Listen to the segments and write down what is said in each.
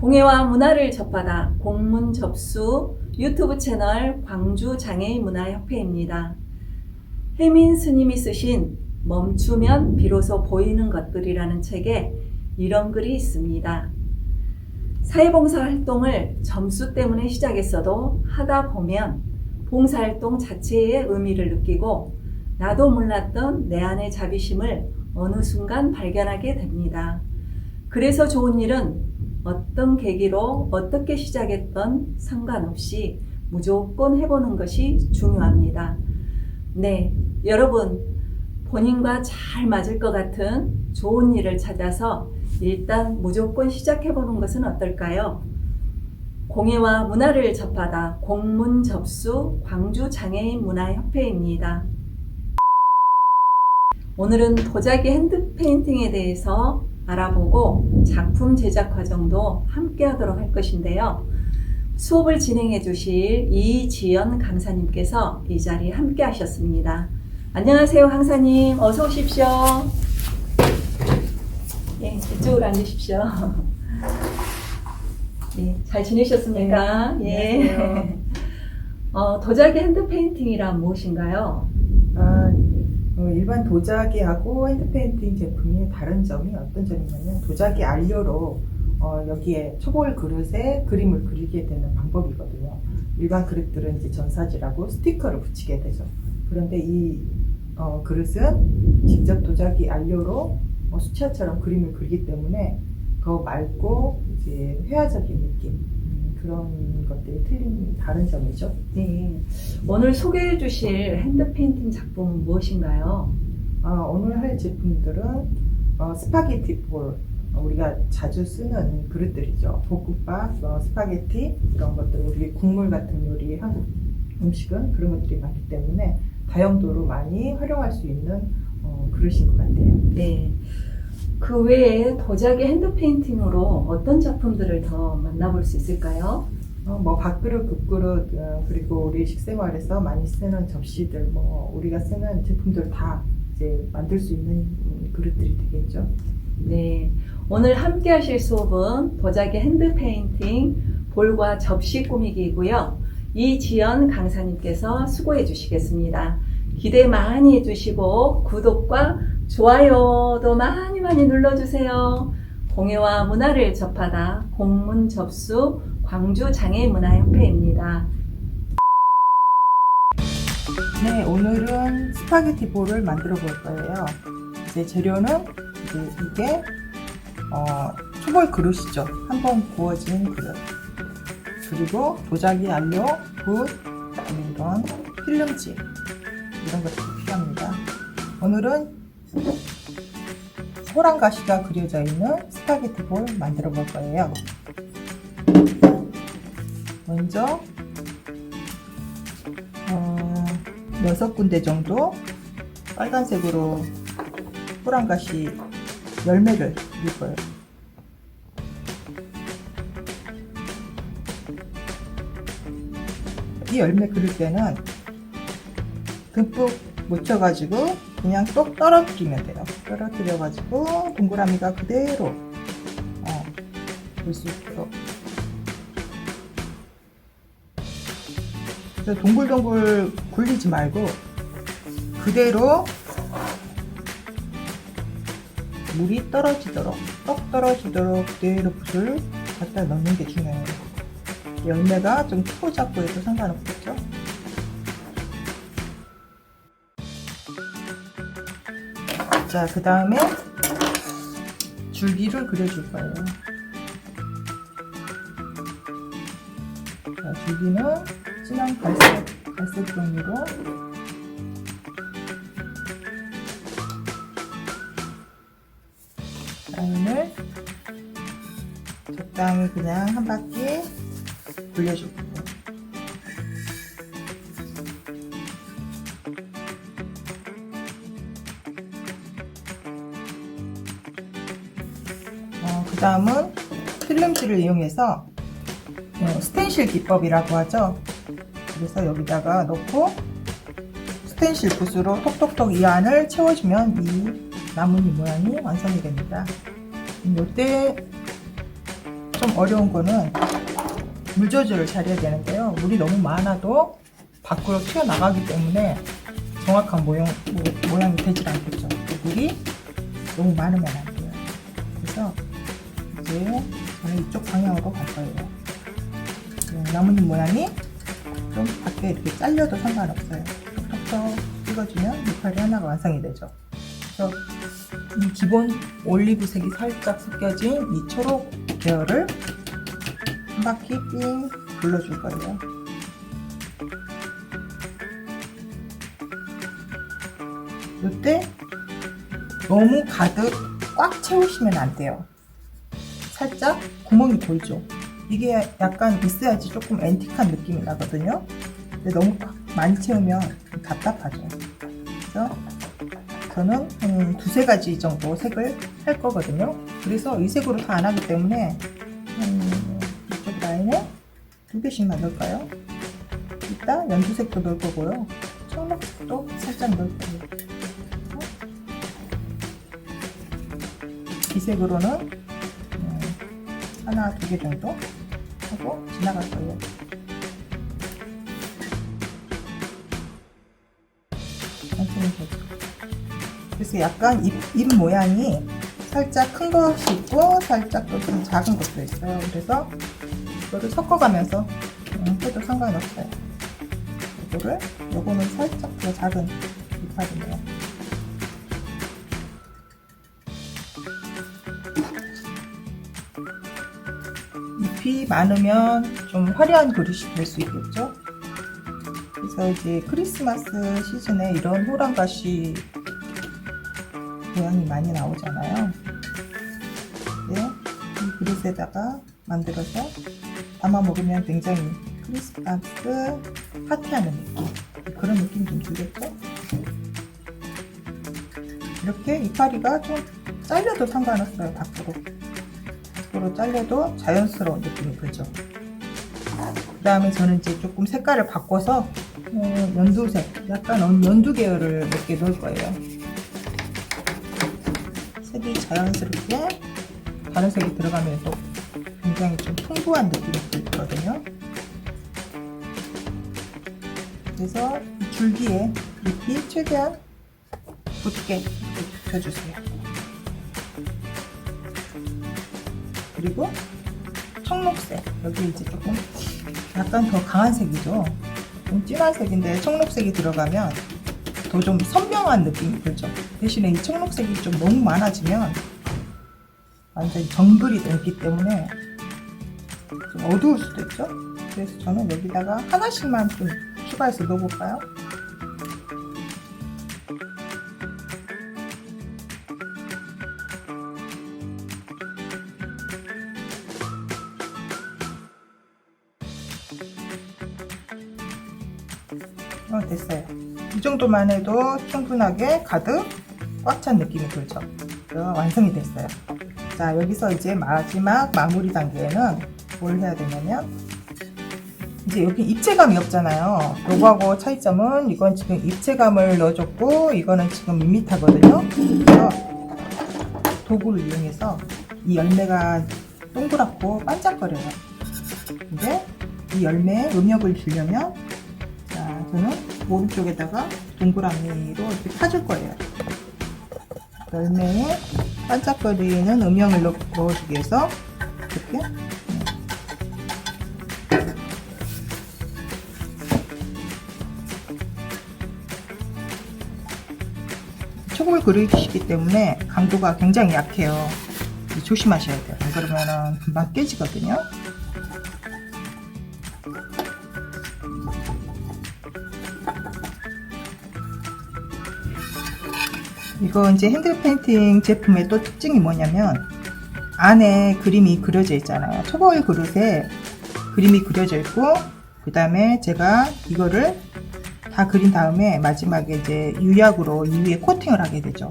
공예와 문화를 접하다 공문 접수 유튜브 채널 광주 장애인 문화협회입니다. 혜민 스님이 쓰신 멈추면 비로소 보이는 것들이라는 책에 이런 글이 있습니다. 사회봉사 활동을 점수 때문에 시작했어도 하다 보면 봉사활동 자체의 의미를 느끼고 나도 몰랐던 내 안의 자비심을 어느 순간 발견하게 됩니다. 그래서 좋은 일은 어떤 계기로 어떻게 시작했던 상관없이 무조건 해보는 것이 중요합니다. 네, 여러분, 본인과 잘 맞을 것 같은 좋은 일을 찾아서 일단 무조건 시작해보는 것은 어떨까요? 공예와 문화를 접하다 공문 접수 광주 장애인 문화협회입니다. 오늘은 도자기 핸드 페인팅에 대해서 알아보고 작품 제작 과정도 함께 하도록 할 것인데요. 수업을 진행해 주실 이지연 강사님께서 이 자리에 함께 하셨습니다. 안녕하세요, 강사님. 어서 오십시오. 예, 이쪽으로 앉으십시오. 예, 잘 지내셨습니까? 네, 예. 어, 도자기 핸드 페인팅이란 무엇인가요? 일반 도자기하고 핸드페인팅 제품이 다른 점이 어떤 점이냐면 도자기 안료로 어, 여기에 초볼 그릇에 그림을 그리게 되는 방법이거든요. 일반 그릇들은 이제 전사지라고 스티커를 붙이게 되죠. 그런데 이 어, 그릇은 직접 도자기 안료로 어, 수채화처럼 그림을 그리기 때문에 더 맑고 이제 회화적인 느낌 음, 그런 것들이 틀린 다른 점이죠. 네. 오늘 소개해 주실 핸드 페인팅 작품은 무엇인가요? 어, 오늘 할 제품들은 어, 스파게티 볼 어, 우리가 자주 쓰는 그릇들이죠. 볶음밥, 어, 스파게티 이런 것들 우리 국물 같은 요리 한국 음식은 그런 것들이 많기 때문에 다용도로 많이 활용할 수 있는 어, 그릇인 것 같아요. 네. 그 외에 도자기 핸드 페인팅으로 어떤 작품들을 더 만나볼 수 있을까요? 어, 뭐 밥그릇, 국그릇 어, 그리고 우리 식생활에서 많이 쓰는 접시들 뭐 우리가 쓰는 제품들 다 이제 만들 수 있는 음, 그릇들이 되겠죠. 네. 오늘 함께 하실 수업은 도자기 핸드 페인팅 볼과 접시 꾸미기이고요. 이지연 강사님께서 수고해 주시겠습니다. 기대 많이 해주시고 구독과 좋아요도 많이 많이 눌러주세요. 공예와 문화를 접하다 공문 접수 광주 장애문화협회입니다. 네, 오늘은 스파게티 볼을 만들어 볼 거예요. 이제 재료는 이제 이게 어, 초벌 그릇이죠. 한번 구워진 그릇. 그리고 도자기 안료, 붓, 이런 필름지 이런 것들이 필요합니다. 오늘은 호랑 가시가 그려져 있는 스파게티 볼 만들어 볼 거예요. 먼저 어, 여섯 군데 정도 빨간색으로 호랑가시 열매를 그릴 거예요. 이 열매 그릴 때는 듬뿍 묻혀가지고 그냥 똑 떨어뜨리면 돼요. 떨어뜨려가지고 동그라미가 그대로 어, 볼수 있도록 동글동글 굴리지 말고 그대로 물이 떨어지도록 떡 떨어지도록 그대로 붓을 갖다 넣는 게 중요해요. 열매가 좀 크고 작고 해도 상관없겠죠. 자, 그 다음에 줄기를 그려줄 거예요. 자, 줄기는 진한 갈색, 갈색 종이로 라인을 적당히 그냥 한 바퀴 돌려줄 거예요. 다음은 필름실을 이용해서 어, 스텐실 기법이라고 하죠. 그래서 여기다가 넣고 스텐실 붓으로 톡톡톡 이 안을 채워주면 이 나뭇잎 모양이 완성이 됩니다. 음, 이때 좀 어려운 거는 물 조절을 잘해야 되는데요. 물이 너무 많아도 밖으로 튀어나가기 때문에 정확한 모양, 모- 모양이 되질 않겠죠. 물이 너무 많으면 안 이제 저는 이쪽 방향으로 갈 거예요. 음, 나뭇잎 모양이 좀 밖에 이렇게 잘려도 상관없어요. 톡톡 찍어주면 이파리 하나가 완성이 되죠. 그래서 이 기본 올리브색이 살짝 섞여진 이 초록 계열을 한 바퀴 삥 둘러줄 거예요. 이때 너무 가득 꽉 채우시면 안 돼요. 살짝 구멍이 돌죠. 이게 약간 있어야지 조금 앤틱한 느낌이 나거든요. 근데 너무 꽉 많이 채우면 답답하죠. 그래서 저는 한 두세 가지 정도 색을 할 거거든요. 그래서 이 색으로 다 안 하기 때문에 음, 이쪽 라인에 두 개씩만 넣을까요? 이따 연두색도 넣을 거고요. 청록색도 살짝 넣을 거예요. 이 색으로는 음, 하나, 두 개 정도 하고 지나갈 거예요. 그래서 약간 입, 입 모양이 살짝 큰 것이 있고 살짝 또 좀 작은 것도 있어요. 그래서 이거를 섞어가면서 음, 해도 상관없어요. 이거를 요거는 살짝 더 작은 이파리네요. 많으면 좀 화려한 그릇이 될 수 있겠죠. 그래서 이제 크리스마스 시즌에 이런 호랑가시 모양이 많이 나오잖아요. 네, 이 그릇에다가 만들어서 담아 먹으면 굉장히 크리스마스 파티하는 느낌 그런 느낌 좀 들겠죠? 이렇게 이파리가 좀 잘려도 상관없어요 밖으로 밖으로 잘려도 자연스러운 느낌이 들죠 그 다음에 저는 이제 조금 색깔을 바꿔서 어, 연두색 약간 연- 연두 계열을 몇 개 넣을 거예요 색이 자연스럽게 다른 색이 들어가면 또 굉장히 좀 풍부한 느낌이 들거든요. 그래서 이 줄기에 잎이 최대한 이렇게 붙여주세요. 그리고 청록색 여기 이제 조금 약간 더 강한 색이죠. 좀 진한 색인데 청록색이 들어가면 더 좀 선명한 느낌이 들죠. 대신에 이 청록색이 좀 너무 많아지면 완전히 정글이 되기 때문에 좀 어두울 수도 있죠. 그래서 저는 여기다가 하나씩만 좀 추가해서 넣어볼까요? 정도만 해도 충분하게 가득 꽉 찬 느낌이 들죠. 완성이 됐어요. 자, 여기서 이제 마지막 마무리 단계에는 뭘 해야 되냐면, 이제 여기 입체감이 없잖아요. 요거하고 차이점은 이건 지금 입체감을 넣어줬고, 이거는 지금 밋밋하거든요. 그래서 도구를 이용해서 이 열매가 동그랗고 반짝거려요. 근데 이 열매에 음역을 주려면, 자, 저는 오른쪽에다가 동그라미로 이렇게 파줄 거예요. 열매에 반짝거리는 음영을 넣, 넣어주기 위해서 이렇게 초벌 그릇이기 때문에 강도가 굉장히 약해요. 조심하셔야 돼요. 안 그러면 금방 깨지거든요. 이거 이제 핸드 페인팅 제품의 또 특징이 뭐냐면 안에 그림이 그려져 있잖아요. 초보일 그릇에 그림이 그려져 있고 그 다음에 제가 이거를 다 그린 다음에 마지막에 이제 유약으로 이 위에 코팅을 하게 되죠.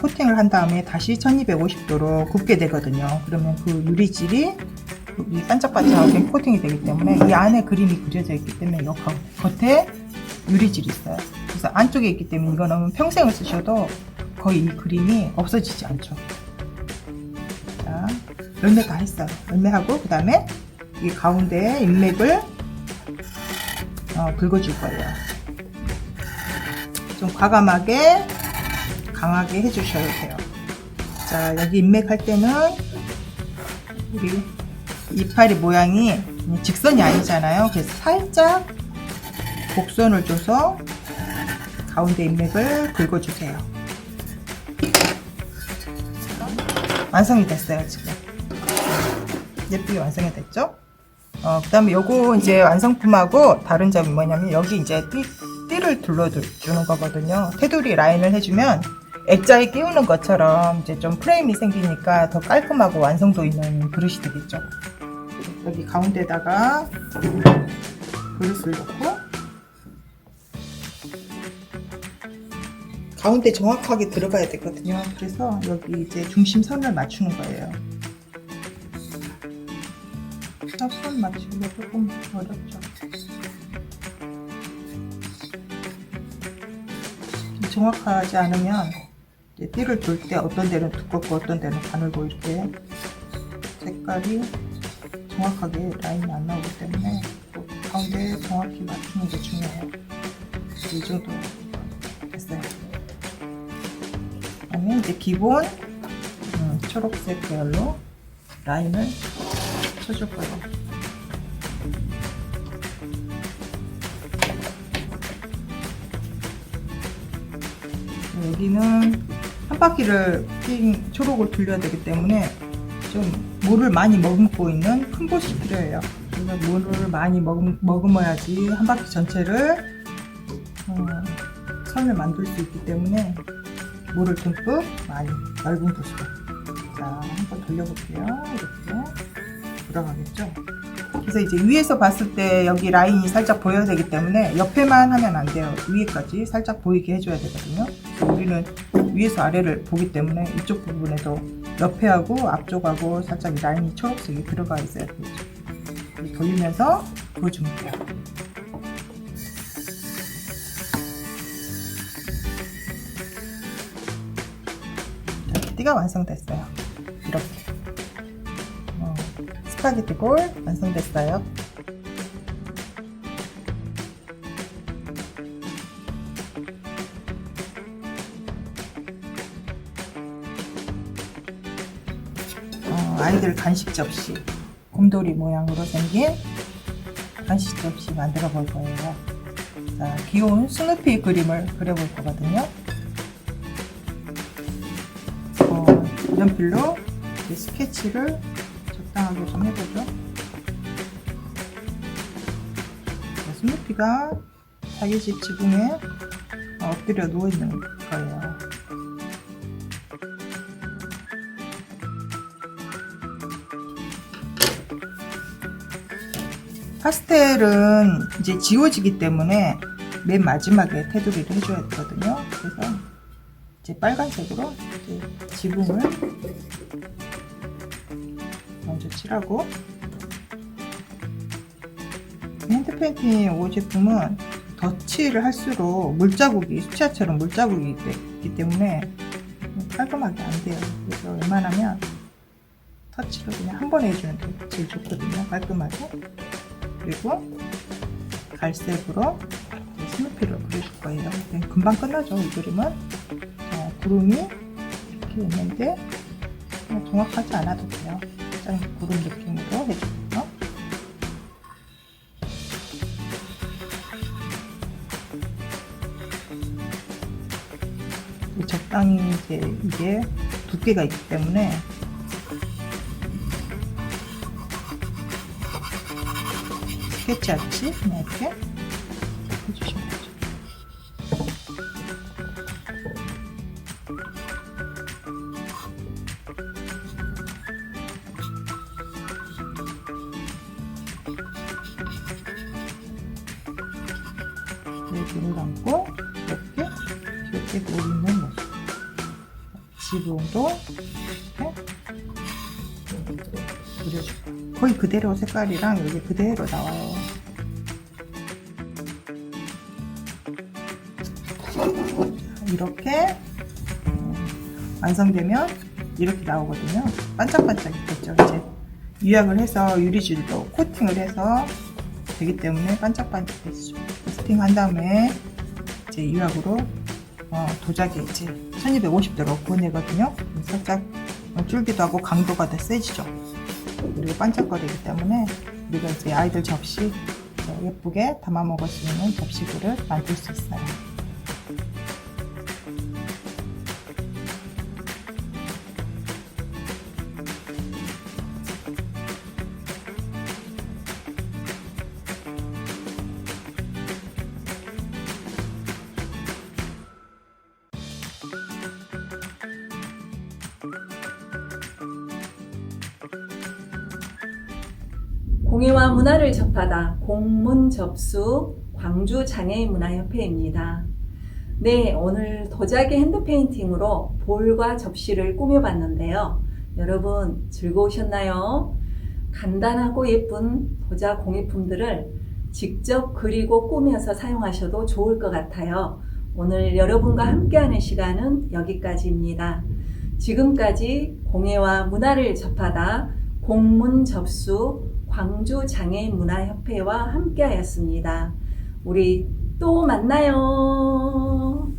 코팅을 한 다음에 다시 1250도로 굽게 되거든요. 그러면 그 유리질이 이 반짝반짝하게 코팅이 되기 때문에 이 안에 그림이 그려져 있기 때문에 이 겉- 겉에 유리질이 있어요. 그래서 안쪽에 있기 때문에 이거는 평생을 쓰셔도 거의 이 그림이 없어지지 않죠. 자, 열매 다 했어요. 열매하고 그 다음에 이 가운데에 인맥을 어, 긁어줄 거예요. 좀 과감하게 강하게 해주셔야 돼요. 자 여기 인맥 할 때는 우리 이파리 모양이 직선이 아니잖아요. 그래서 살짝 곡선을 줘서 가운데 인맥을 긁어주세요. 완성이 됐어요, 지금. 예쁘게 완성이 됐죠? 어, 그 다음에 요거 이제 완성품하고 다른 점이 뭐냐면 여기 이제 띠, 띠를 둘러주는 거거든요. 테두리 라인을 해주면 액자에 끼우는 것처럼 이제 좀 프레임이 생기니까 더 깔끔하고 완성도 있는 그릇이 되겠죠. 여기 가운데다가 그릇을 놓고 가운데 정확하게 들어가야 되거든요. 그래서 여기 이제 중심선을 맞추는 거예요. 선 맞추기가 조금 어렵죠. 좀 정확하지 않으면 띠를 둘때 어떤 데는 두껍고 어떤 데는 가늘고 이렇게 색깔이 정확하게 라인이 안 나오기 때문에 또 가운데 정확히 맞추는 게 중요해요. 이 정도 됐어요. 그다음에 이제 기본 음, 초록색 계열로 라인을 쳐줄 거예요. 여기는 한 바퀴를 띵 초록을 돌려야 되기 때문에 좀 물을 많이 머금고 있는 큰 봇이 필요해요. 그래서 물을 많이 머금, 머금어야지 한 바퀴 전체를 어, 선을 만들 수 있기 때문에 물을 듬뿍 많이 넓은 붓으로. 자 한번 돌려볼게요. 이렇게. 들어가겠죠? 그래서 이제 위에서 봤을 때 여기 라인이 살짝 보여야 되기 때문에 옆에만 하면 안 돼요. 위에까지 살짝 보이게 해줘야 되거든요. 우리는 위에서 아래를 보기 때문에 이쪽 부분에도 옆에하고 앞쪽하고 살짝 이 라인이 초록색이 들어가 있어야 되죠. 돌리면서 돼요 자, 띠가 완성됐어요. 이렇게. 어, 스파게티 볼 완성됐어요. 어, 아이들 간식 접시. 곰돌이 모양으로 생긴 간식 접시 만들어 볼 거예요. 자, 귀여운 스누피 그림을 그려볼 거거든요. 연필로 이렇게 스케치를 적당하게 좀 해보죠. 자, 스누피가 자기 집 지붕에 어, 엎드려 누워 있는 거예요. 파스텔은 이제 지워지기 때문에 맨 마지막에 테두리를 해줘야 되거든요. 그래서 이제 빨간색으로 이제 지붕을 먼저 칠하고 핸드 페인팅 이 제품은 덧칠을 할수록 물자국이 수채화처럼 물자국이 있기 때문에 깔끔하게 안 돼요. 그래서 웬만하면 터치를 그냥 한 번에 해주는 게 제일 좋거든요. 깔끔하게. 그리고 갈색으로 스누피를 그려줄 거예요. 네, 금방 끝나죠. 이 그림은. 자, 구름이 이렇게 있는데 정확하지 않아도 돼요. 살짝 구름 느낌으로 해주고요. 적당히 이제 이게 두께가 있기 때문에 스케치 아치 이렇게 여기를 감고 이렇게 귀엽게 보이는 모습. 지붕도 이렇게 그려주고 거의 그대로 색깔이랑 여기 그대로 나와요. 이렇게 음, 완성되면 이렇게 나오거든요. 반짝반짝 있겠죠. 이제 유약을 해서 유리줄도 코팅을 해서 되기 때문에 반짝반짝해지죠. 코팅한 다음에 이제 유약으로 어, 도자기 이제 1250도로 구워내거든요. 살짝 어, 줄기도 하고 강도가 더 세지죠. 그리고 반짝거리기 때문에 우리가 이제 아이들 접시 어, 예쁘게 담아 먹을 수 있는 접시 그릇 만들 수 있어요. 공예와 문화를 접하다 공문 접수 광주 장애인 문화협회입니다. 네, 오늘 도자기 핸드 페인팅으로 볼과 접시를 꾸며봤는데요. 여러분 즐거우셨나요? 간단하고 예쁜 도자 공예품들을 직접 그리고 꾸며서 사용하셔도 좋을 것 같아요. 오늘 여러분과 함께하는 시간은 여기까지입니다. 지금까지 공예와 문화를 접하다 공문 접수 광주 장애인 문화협회와 함께하였습니다. 우리 또 만나요.